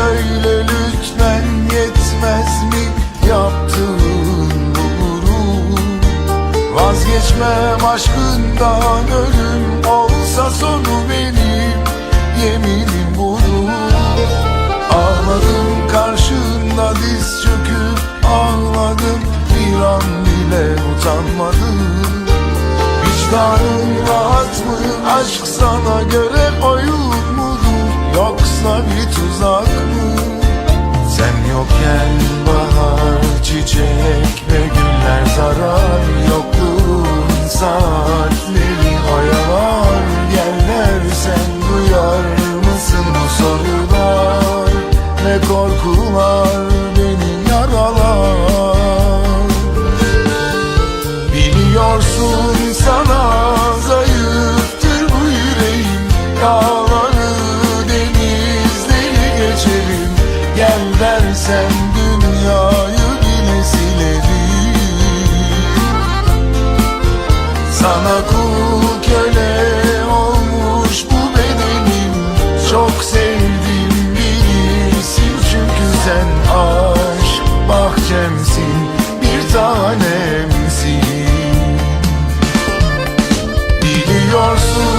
Söyle lütfen yetmez mi yaptığın gurur? Vazgeçmem aşkından ölüm olsa sonu benim Yeminim gurur. Ağladım karşında diz çöküp ağladım Bir an bile utanmadım. Vicdanın rahat mı? Aşk sana göre korkular beni yaralar. Biliyorsun sana zayıftır bu yüreğim. Dağları denizleri geçerim. Gel dersen dünyayı Biliyorsun